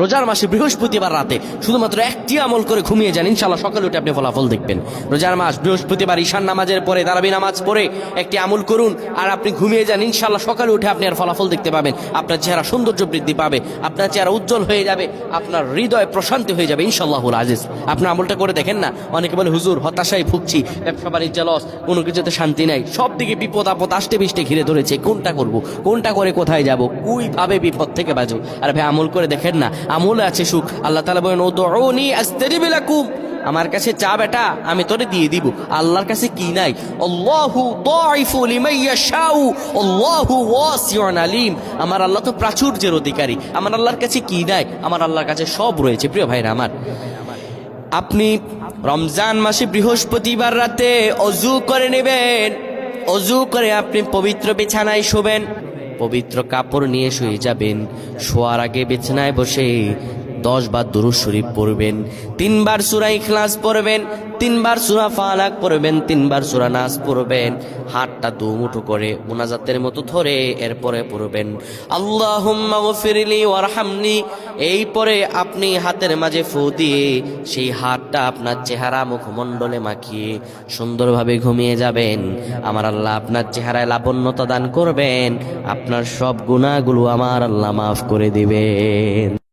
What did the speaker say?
রোজার মাসে বৃহস্পতিবার রাতে শুধুমাত্র একটি আমল করে ঘুমিয়ে যান। ইনশাল্লাহ সকালে উঠে আপনি ফলাফল দেখবেন। রোজার মাস, বৃহস্পতিবার ঈশান নামাজের পরে তারাবি নামাজ পড়ে একটি আমল করুন আর আপনি ঘুমিয়ে যান। ইনশাল্লাহ সকালে উঠে আপনি আর ফলাফল দেখতে পাবেন। আপনার চেহারা সৌন্দর্য বৃদ্ধি পাবে, আপনার চেহারা উজ্জ্বল হয়ে যাবে, আপনার হৃদয় প্রশান্তি হয়ে যাবে ইনশাল্লাহুল আজিজ। আপনার আমলটা করে দেখেন না? অনেকে বলে, হুজুর, হতাশায় ভুগছি, ব্যবসা, বাণিজ্য লস কোনো কিছুতে শান্তি নাই। সব দিকে বিপদ আপদ আষ্টে বিষ্টে ঘিরে ধরেছে। কোনটা করব? কোনটা করে কোথায় যাব? ভাবে বিপদ থেকে বাঁচো আর ভাই, আমল করে দেখেন না? আমলে আছে, সুখ। আল্লাহ তালা বলেন ও তো আস্তেরিবিলাকুম আমার কাছে চা বেটা, আমি তোরে দিয়ে দিব। আল্লাহর কাছে কি নাই? আমার আল্লাহ তো প্রাচুর্যের অধিকারী। আমার আল্লাহর কাছে কি নাই? আমার আল্লাহর কাছে সব রয়েছে, প্রিয় ভাইরা আমার। আপনি রমজান মাসে বৃহস্পতিবার রাতে অজু করে নেবেন। অজু করে আপনি পবিত্র বিছানায় শোবেন। পবিত্র কাপড় নিয়ে শুয়ে যাবেন। শোয়ার আগে বিছানায় বসে দশ বার দুরু শরীফ পড়বেন। তিনবার সুরা ইখলাস পড়বেন, তিনবার সুরা ফালাক পড়বেন, তিনবার সুরা নাস পড়বেন। হাতটা দু মুঠো করে মোনাজাতের মতো ধরে এরপরে পড়বেন। আল্লাহ ফিরিলি ওয়ারহামনি এই পরে আপনি হাতের মাঝে ফু দিয়ে সেই হাতটা আপনার চেহারা মুখমণ্ডলে মাখিয়ে সুন্দরভাবে ঘুমিয়ে যাবেন। আমার আল্লাহ আপনার চেহারায় লাবণ্যতা দান করবেন। আপনার সব গুণাগুলো আমার আল্লাহ মাফ করে দিবেন।